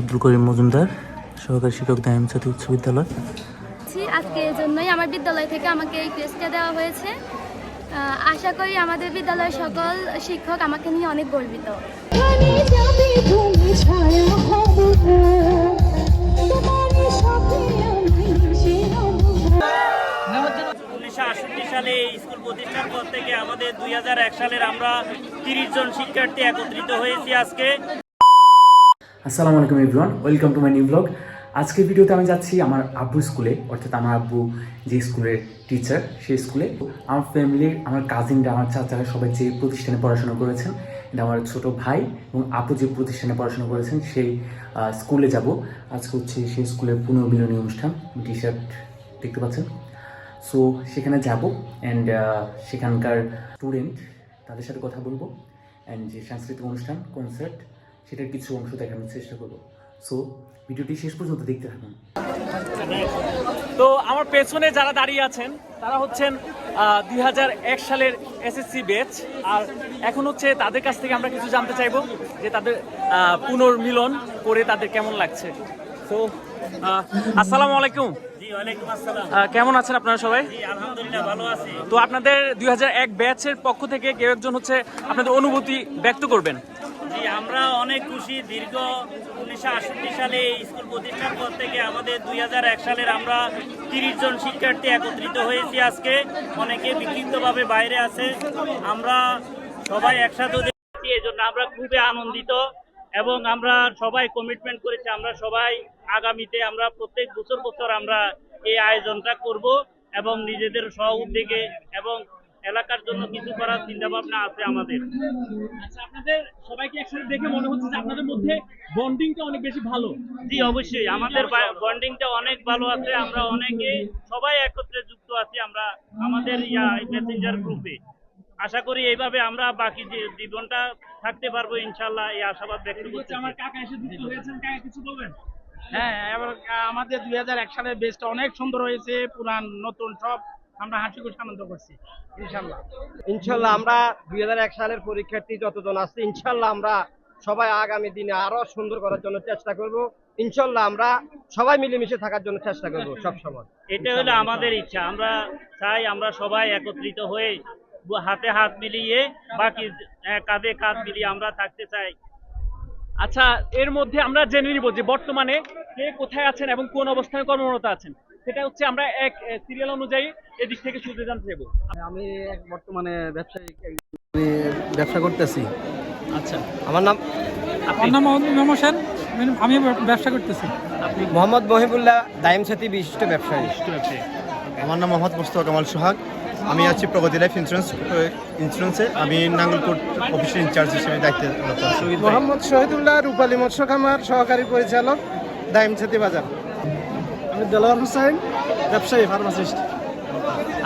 আব্দুল করিম মজুমদার সহকারী শিক্ষক দায়াম জাতীয় উচ্চ বিদ্যালয়। আজকে এই জন্যই আমার বিদ্যালয় থেকে আমাকে এই ক্রেস্টটা দেওয়া হয়েছে। আশা করি আমাদের বিদ্যালয়ের সকল শিক্ষক আমাকে নিয়ে অনেক গর্বিত। উনিশশো আটষট্টি সালে এই স্কুল প্রতিষ্ঠার পর থেকে আমাদের দুই সালের আমরা তিরিশ জন শিক্ষার্থী একত্রিত হয়েছি আজকে। আসসালামু আলাইকুম everyone, welcome to my new blog. আজকের ভিডিওতে আমি যাচ্ছি আমার আব্বু স্কুলে, অর্থাৎ আমার আব্বু যে স্কুলের টিচার, সেই স্কুলে। আমার ফ্যামিলির আমার কাজিনরা আমার চাচারা সবাই যে প্রতিষ্ঠানে পড়াশোনা করেছেন, এটা আমার ছোট ভাই এবং আপু যে প্রতিষ্ঠানে পড়াশোনা করেছেন, সেই স্কুলে যাব। আজকে হচ্ছে সেই স্কুলের পুনর্মিলনী অনুষ্ঠান টি শার্ট দেখতে পাচ্ছেন। সো সেখানে যাব অ্যান্ড সেখানকার স্টুডেন্ট তাদের সাথে কথা বলব। অ্যান্ড যে সাংস্কৃতিক অনুষ্ঠান কনসার্ট সেটার কিছু অংশ দেখানোর চেষ্টা করব। সো ভিডিওটি শেষ পর্যন্ত দেখতে থাকুন। তো আমার পেছনে যারা দাঁড়িয়ে আছেন তারা হচ্ছেন দুই হাজার এক সালের এসএসসি ব্যাচ। আর এখন হচ্ছে তাদের কাছ থেকে আমরা কিছু জানতে চাইব যে তাদের পুনর্মিলন করে তাদের কেমন লাগছে। তো আসসালামু আলাইকুম। কেমন আছেন আপনারা সবাই? জি আলহামদুলিল্লাহ ভালো আছি। তো আপনাদের দু হাজার এক ব্যাচের পক্ষ থেকে কেউ একজন হচ্ছে আপনাদের অনুভূতি ব্যক্ত করবেন। জি, আমরা অনেক খুশি। দীর্ঘ উনিশশো আটষট্টি সালে স্কুল প্রতিষ্ঠার পর থেকে আমাদের দুই সালের আমরা তিরিশ জন শিক্ষার্থী একত্রিত হয়েছি আজকে। অনেকে বিক্ষিপ্তভাবে বাইরে আছে। আমরা সবাই একসাথে দেখছি এই জন্য আমরা খুবই আনন্দিত এবং আমরা সবাই কমিটমেন্ট করেছি। আমরা সবাই আগামীতে আমরা প্রত্যেক বছর বছর আমরা এই আয়োজনটা করব এবং নিজেদের স্ব উদ্যোগে এবং এলাকার জন্য কিছু করার চিন্তা ভাবনা আছে আমাদের। আচ্ছা আপনাদের সবাইকে একসাথে দেখে মনে হচ্ছে যে আপনাদের মধ্যে বন্ডিংটা অনেক বেশি ভালো। জি অবশ্যই। আমাদের বন্ডিংটা অনেক ভালো আছে। আমরা অনেকে সবাই একত্রে যুক্ত আছি আমরা আমাদের ইয়া মেসেঞ্জার গ্রুপে আশা করি এইভাবে আমরা বাকি যে জীবনটা থাকতে পারব ইনশাল্লাহ এই আশাবাদ ব্যক্ত করছি। আমার কাকা এসে যুক্ত হয়েছেন। কাকা কিছু বলবেন? হ্যাঁ এবার আমাদের দুই হাজার এক সালের বেসটা অনেক সুন্দর হয়েছে। পুরান নতুন সব আমরা হাসি খুশি আনন্দ করছি ইনশাল্লাহ। ইনশাল্লাহ আমরা দুই সালের পরীক্ষার্থী যতজন আছে ইনশাল্লাহ আমরা সবাই আগামী দিনে আরও সুন্দর করার জন্য চেষ্টা করব। ইনশাল্লাহ আমরা সবাই মিলেমিশে থাকার জন্য চেষ্টা করব সব সময়। এটা হলো আমাদের ইচ্ছা। আমরা চাই আমরা সবাই একত্রিত হয়ে হাতে হাত মিলিয়ে বাকি কাঁধে কাঁধ মিলিয়ে আমরা থাকতে চাই। আচ্ছা এর মধ্যে আমরা জেনে নিব যে বর্তমানে কে কোথায় আছেন এবং কোন অবস্থানে কর্মরত আছেন। সেটা হচ্ছে আমরা এক সিরিয়াল অনুযায়ী এদিক থেকে শুনতে জানতে চাইব আমি বর্তমানে ব্যবসায়ী ব্যবসা করতেছি। আচ্ছা। আমার নাম আপনি নমস্কার আমি ব্যবসা করতেছি। আপনি মোহাম্মদ মহিবুল্লাহ দাইম সাথী বিশিষ্ট ব্যবসায়ী। আমার নাম মোহাম্মদ মোস্তফা কামাল সোহাগ। আমি আছি প্রগতি লাইফ ইন্স্যুরেন্স ইন্স্যুরেন্সে আমি নাঙ্গলকোট অফিসের ইনচার্জ হিসেবে দায়িত্বে আছি। মোহাম্মদ শহীদুল্লাহ রূপালী মৎস্য খামার সহকারী পরিচালক দাইমছাতি বাজার। আমি হোসেন ব্যবসায়ী ফার্মাসিস্ট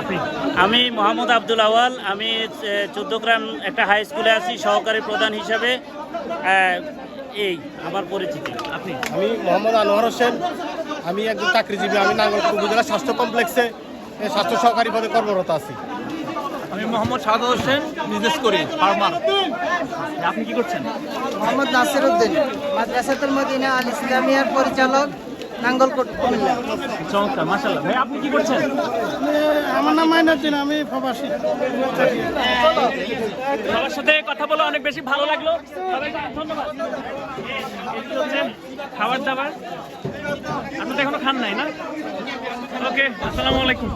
আপনি? আমি মোহাম্মদ আব্দুল আওয়াল। আমি চোদ্দ গ্রাম একটা হাই স্কুলে আছি সহকারী প্রধান হিসাবে। এই আমার পরিচিতি। আপনি? আমি মোহাম্মদ আনোয়ার হোসেন। আমি একজন চাকরিজীবী আমি নাঙ্গলকোট উপজেলা স্বাস্থ্য কমপ্লেক্সে স্বাস্থ্য সহকারী পদে কর্মরত আছি। আমি মোহাম্মদ সাদ হোসেন বিজনেস করি ফার্মার। আপনি কি করছেন? মোহাম্মদ নাসির উদ্দিন মাদ্রাসাতুল মদিনা আল ইসলামিয়ার পরিচালক। নাঙ্গলকোট কুমিল্লা। চমৎকার মাশাআল্লাহ। ভাই আপনি কি করছেন? আমার নাম মাইনুদ্দিন আমি প্রবাসী। সবার সাথে কথা বলে অনেক বেশি ভালো লাগল। সবাইকে ধন্যবাদ। খাবার দাবার? আপনি তো এখনও খান নাই না? ওকে আসসালামু আলাইকুম।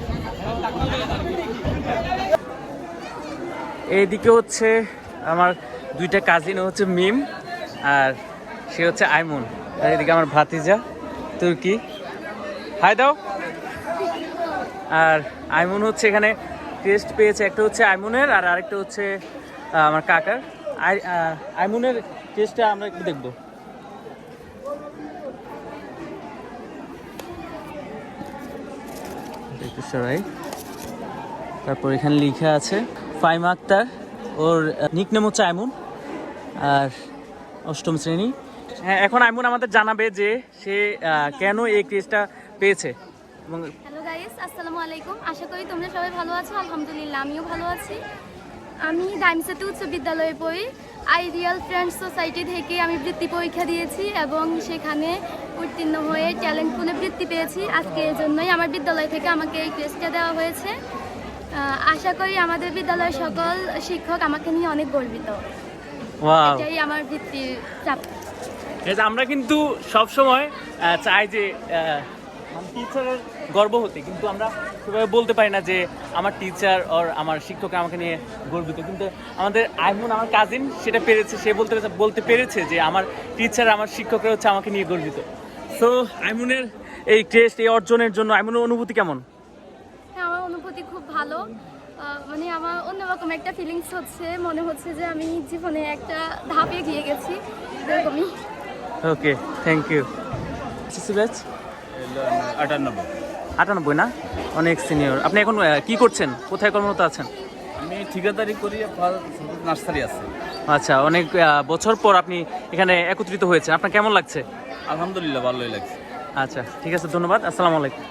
এইদিকে হচ্ছে আমার দুইটা কাজিন হচ্ছে মিম আর সে হচ্ছে আইমুন। আর এদিকে আমার ভাতিজা। তুর্কি হাই দাও। আর আইমুন হচ্ছে এখানে টেস্ট পেয়েছে। একটা হচ্ছে আইমুনের আর আরেকটা হচ্ছে আমার কাকার। আইমুনের টেস্টটা আমরা একটু দেখব। সরাই। তারপর এখানে লিখা আছে, ফাইমা আক্তার। ওর নিকনেম হচ্ছে আইমুন। আর অষ্টম শ্রেণি। হ্যাঁ এখন আইমুন আমাদের জানাবে যে সে কেন এই ক্রেজটা পেয়েছে। এবং হ্যালো গাইস আসসালামু আলাইকুম। আশা করি তোমরা সবাই ভালো আছো। আলহামদুলিল্লাহ আমিও ভালো আছি। আমি ডাইমসাতে উচ্চ বিদ্যালয়ে পড়ি। আইডিয়াল ফ্রেন্ডস সোসাইটি থেকে আমি বৃত্তি পরীক্ষা দিয়েছি এবং সেখানে উত্তীর্ণ হয়ে ট্যালেন্ট পুলে বৃত্তি পেয়েছি। আজকে এই জন্যই আমার বিদ্যালয় থেকে আমাকে এই ক্রেস্টটা দেওয়া হয়েছে। আশা করি আমাদের বিদ্যালয়ের সকল শিক্ষক আমাকে নিয়ে অনেক গর্বিত। এটাই আমার বৃত্তির চাপ। যে আমরা কিন্তু সব সময় চাই যে টিচারের গর্ব হতে, কিন্তু আমরা সেভাবে বলতে পারি না যে আমার টিচার ওর আমার শিক্ষক আমাকে নিয়ে গর্বিত। কিন্তু আমাদের আইমন, আমার কাজিন সেটা পেরেছে, সে বলতে বলতে পেরেছে যে আমার টিচার আমার শিক্ষকরা হচ্ছে আমাকে নিয়ে গর্বিত। তো আইমুনের এই টেস্ট এই অর্জনের জন্য আইমুনের অনুভূতি কেমন? হ্যাঁ আমার অনুভূতি খুব ভালো। মানে আমার অন্যরকম একটা ফিলিংস হচ্ছে, মনে হচ্ছে যে আমি জীবনে একটা ধাপে গিয়ে গেছি, এরকমই। Okay thank you SSC batch আটানব্বই। আটানব্বই না? অনেক সিনিয়র আপনি এখন কি করছেন? কোথায় কর্মরত আছেন? আমি ঠিকাদারি করি নার্সারি আছে। আচ্ছা অনেক বছর পর আপনি এখানে একত্রিত হয়েছেন। আপনার কেমন লাগছে? আলহামদুলিল্লাহ ভালোই লাগছে। আচ্ছা ঠিক আছে ধন্যবাদ। আসসালামু আলাইকুম।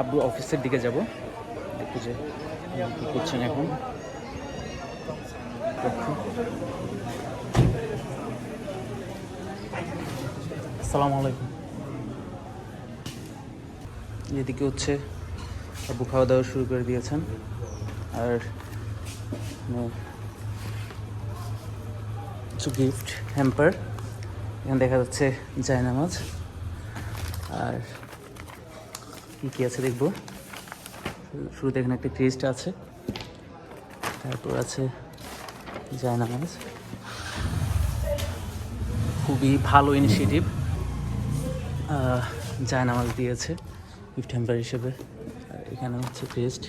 আব্বু অফিসের দিকে যাব। একটু যে করছেন এখন। আসসালামু আলাইকুম। এদিকে হচ্ছে আব্বু খাওয়া দাওয়া শুরু করে দিয়েছেন। আর কিছু গিফট হ্যাম্পার এখানে দেখা যাচ্ছে জায়নামাজ। আর কী কী আছে দেখব? শুরুতে এখানে একটা ক্রিস্ট আছে। তারপর আছে জায়নামাজ। খুবই ভালো ইনিশিয়েটিভ জায়নামাজ দিয়েছে গিফট হ্যাম্পার হিসেবে। এখানে হচ্ছে পেস্ট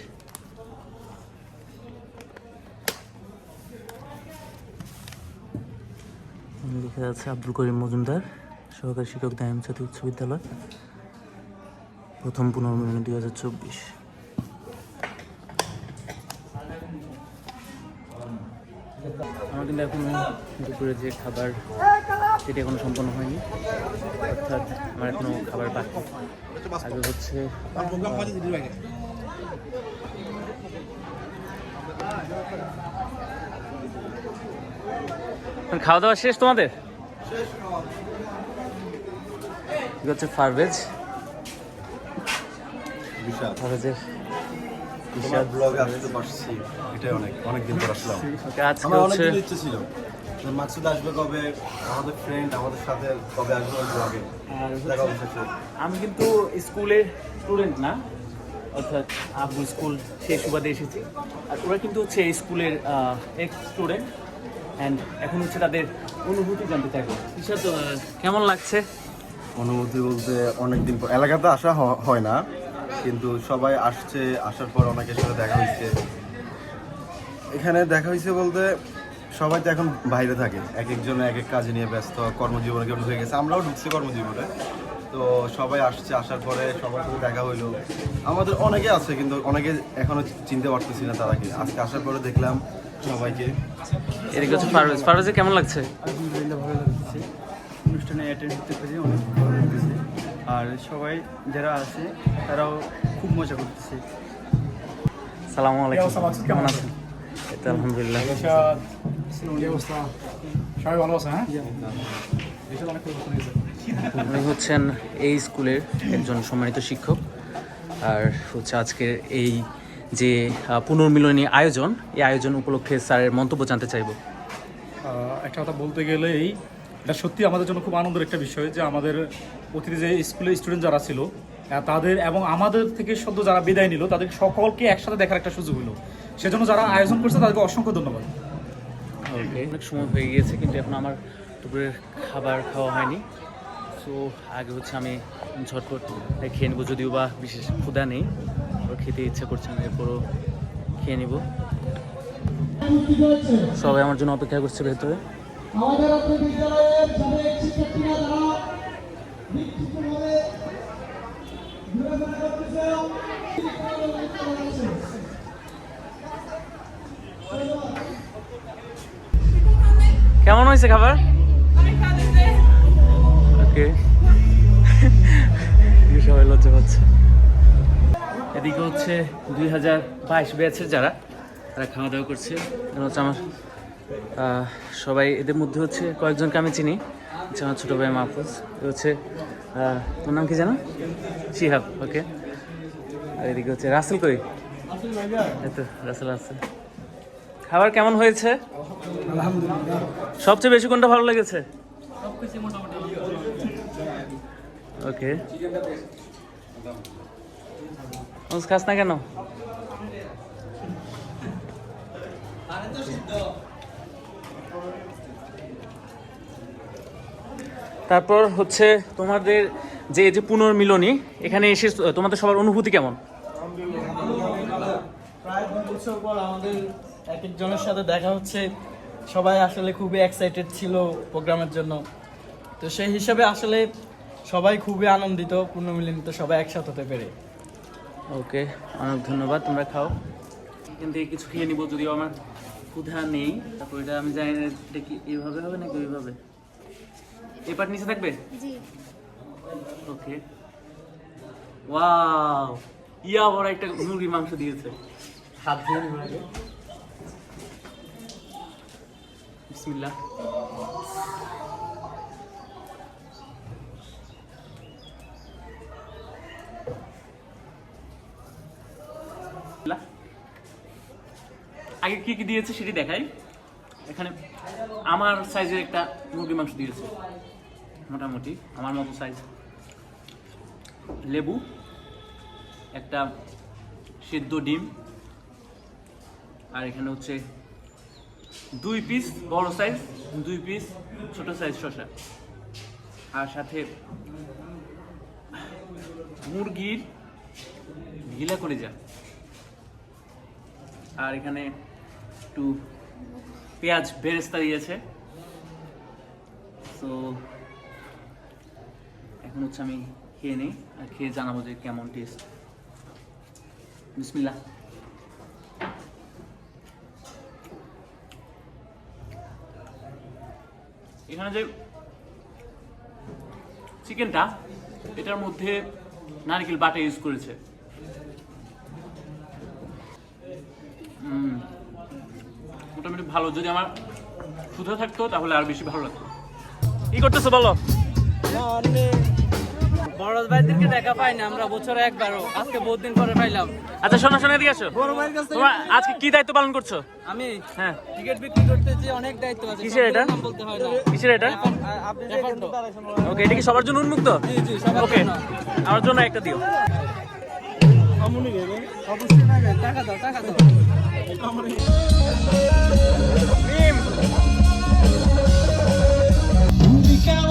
লেখা আছে আব্দুল করিম মজুমদার, সহকারী শিক্ষক দায়ম জাতীয় উচ্চ বিদ্যালয়। প্রথম পুনর্মিলনী দুই হাজার চব্বিশ। আমার কিন্তু এখনও দুপুরে যে খাবার সেটি এখনও সম্পন্ন হয়নি। অর্থাৎ আমার এখনও খাবার বাকি। আগে হচ্ছে খাওয়া দাওয়া শেষ তোমাদের? হচ্ছে ফারভেজ। বিশাল। ফারভেজের তোমার ব্লগে আসতে পারছি। এটাই অনেক অনেক দিন পর আসলাম। ওকে আমার অনেক দিন ইচ্ছে ছিল। যে মাকসুদ আসবে কবে? আমাদের ফ্রেন্ড আমাদের সাথে কবে আসবে ব্লগে আমি কিন্তু স্কুলের স্টুডেন্ট না। অর্থাৎ আব্বু স্কুল সেই সুবাদে এসেছি। আর ওরা কিন্তু হচ্ছে এই স্কুলের এক্স স্টুডেন্ট অ্যান্ড এখন হচ্ছে তাদের অনুভূতি জানতে চাইব। কেমন লাগছে? অনুভূতি বলতে অনেক দিন পর এলাকাতে আসা হয় না। কিন্তু সবাই আসছে আসার পর অনেকের সাথে দেখা হয়েছে। এখানে দেখা হয়েছে বলতে সবাই তো এখন বাইরে থাকে এক একজন এক এক কাজে নিয়ে ব্যস্ত কর্মজীবনে কেউ ঢুকে গেছে। আমরাও ঢুকছি কর্মজীবনে। তো সবাই আসছে আসার পরে সবার সাথে দেখা হইল। আমাদের অনেকে আছে কিন্তু অনেকে এখনও চিনতে পারতেছি না তারা কি। আজকে আসার পরে দেখলাম সবাইকে। এদিকে হচ্ছে ফারভেজের কেমন লাগছে? আলহামদুলিল্লাহ ভালো লাগছে। অনুষ্ঠানে অ্যাটেন্ড করতে পেরে অনেক আর সবাই যারা আছে তারাও খুব মজা করতেছে। সালাম আলাইকুম। কেমন আছেন? তো আলহামদুলিল্লাহ। সবাই ভালো আছে হ্যাঁ? উনি হচ্ছেন এই স্কুলের একজন সম্মানিত শিক্ষক। আর হচ্ছে আজকের এই যে পুনর্মিলনী আয়োজন এই আয়োজন উপলক্ষে স্যারের মন্তব্য জানতে চাইব। একটা কথা বলতে গেলেই এটা সত্যি আমাদের জন্য খুব আনন্দের একটা বিষয় যে আমাদের অতীতে যে স্কুলের স্টুডেন্ট যারা ছিল তাদের এবং আমাদের থেকে সদ্য যারা বিদায় নিল তাদের সকলকে একসাথে দেখার একটা সুযোগ হলো। সেজন্য যারা আয়োজন করছে, তাদেরকে অসংখ্য ধন্যবাদ। অনেক সময় হয়ে গিয়েছে, কিন্তু এখন আমার দুপুরের খাবার খাওয়া হয়নি। সো আগে হচ্ছে আমি ঝটপট খেয়ে নেব, যদিও বা বিশেষ ক্ষুদা নেই। খেতে ইচ্ছে করছে না, এরপরও খেয়ে নিব। সবাই আমার জন্য অপেক্ষা করছে ভেতরে। আমাদের আপনার বিদ্যালয়ের সাবেক শিক্ষার্থীরা যারা বিক্ষিপ্তভাবে ঘোরাফেরা করতেছে কেমন হয়েছে খাবার? ওকে। সবাই লজ্জা পাচ্ছে। এদিকে হচ্ছে দুই হাজার বাইশ ব্যাচের যারা তারা খাওয়া দাওয়া করছে। হচ্ছে আমার সবাই এদের মধ্যে হচ্ছে কয়েকজনকে আমি চিনি, হচ্ছে আমার ছোটো ভাই মাহফুজ হচ্ছে তোর নাম কি জানো? শিহাব, ওকে। আর এদিকে হচ্ছে রাসেল কই? এই তো রাসেল আছে। খাবার কেমন হয়েছে? সবচেয়ে বেশি কোনটা ভালো লেগেছে? ওকে। খাস না কেন? তারপর হচ্ছে তোমাদের যে এই যে পুনর্মিলনী এখানে এসে তোমাদের সবার অনুভূতি কেমন? প্রায় দুই বছর পর আমাদের এক একজনের সাথে দেখা হচ্ছে। সবাই আসলে খুবই এক্সাইটেড ছিল প্রোগ্রামের জন্য। তো সেই হিসাবে আসলে সবাই খুবই আনন্দিত পূর্ণমিলনিত সবাই একসাথে হতে পেরে। ওকে অনেক ধন্যবাদ তোমরা খাও। এখান থেকে কিছু খেয়ে নিবো যদিও আমার ক্ষুধা নেই। তারপর এটা আমি জানি না এটা কি এইভাবে হবে নাকি ওইভাবে? এই পাট নিচে থাকবে? জি। ওকে ওয়াও ইয়া বড় একটা মুরগি মাংস দিয়েছে। হাত ধুয়ে নিবো বিসমিল্লাহ। আগে কি কি দিয়েছে সেটি দেখাই। এখানে আমার সাইজের একটা মুরগির মাংস দিয়েছে। মোটামুটি, আমার মতো সাইজ লেবু, একটা সিদ্ধ ডিম, আর এখানে হচ্ছে দুই পিস বড় সাইজ দুই পিস ছোট সাইজ শসা। আর সাথে মুরগির গিলা করে যা আর এখানে একটু পেঁয়াজ বেরেস্তা দিয়েছে। তো এখন হচ্ছে আমি খেয়ে নিই আর খেয়ে জানাব যে কেমন টেস্ট বিসমিল্লাহ। এখানে যে চিকেনটা, এটার মধ্যে নারকেল বাটা ইউজ করেছে উম, মোটামুটি ভালো যদি আমার ক্ষুধা থাকতো তাহলে আর বেশি ভালো লাগতো। কি করতেছো বলো? বড় ভাইদেরকে দেখা পাই না আমরা বছরে একবারও। আজকে বহুত দিন পরে পাইলাম। আচ্ছা শোনো শোনো এদিকে আসো। বড় ভাইয়ের কাছে তোমার আজকে কি দায়িত্ব পালন করছ? আমি? হ্যাঁ। টিকিট বিক্রি করতেছি অনেক দায়িত্ব আছে কিসের এটা? বলতে হয় না। কিসের এটা? ওকে এটা কি সবার জন্য উন্মুক্ত? জি জি সবার ওকে। আমার জন্য একটা দিও। অবশ্যই না টাকা দাও টাকা দাও। তুমি কেন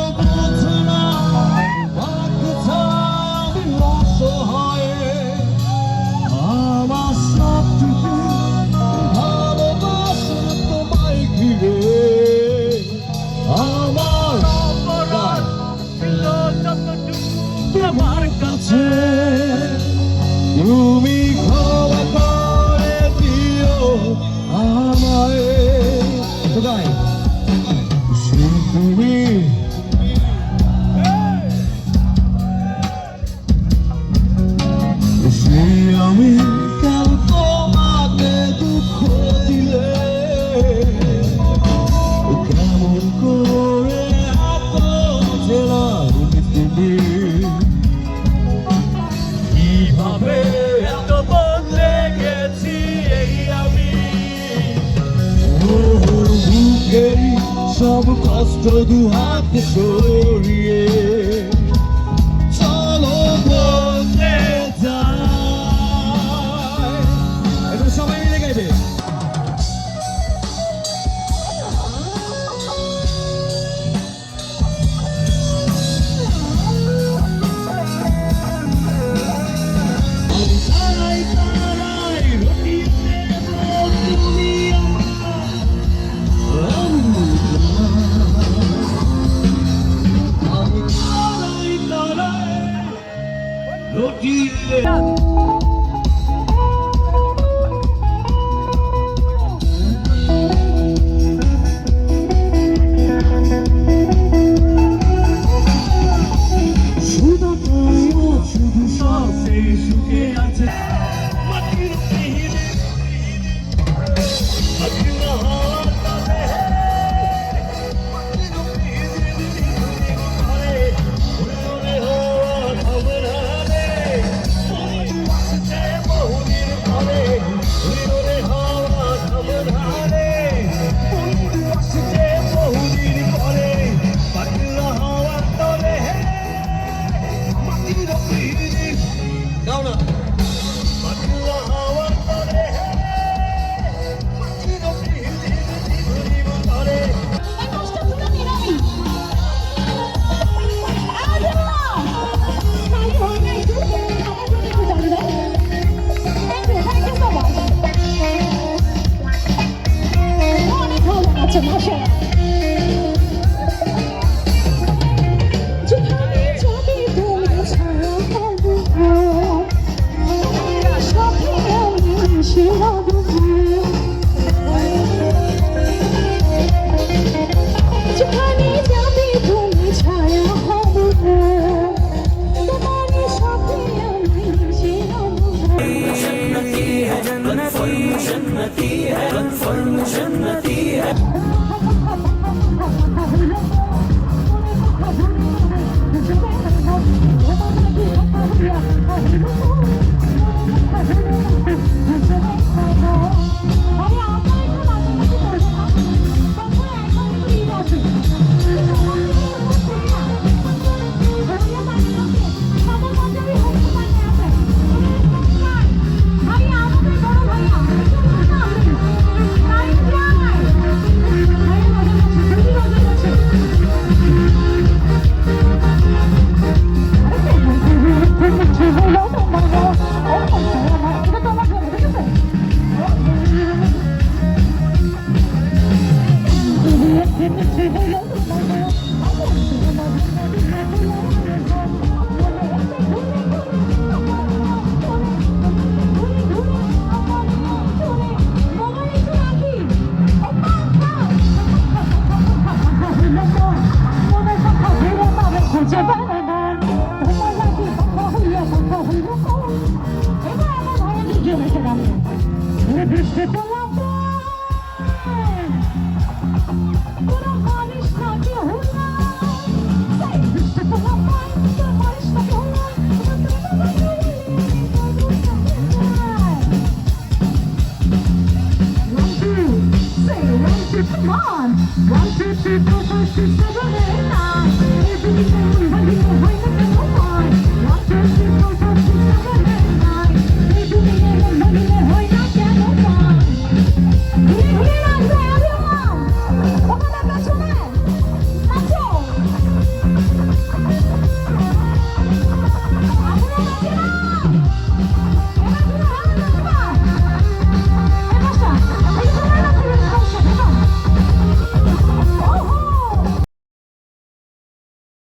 Come on. One, two, three, four, five, six, seven, eight, nine. Everything's going.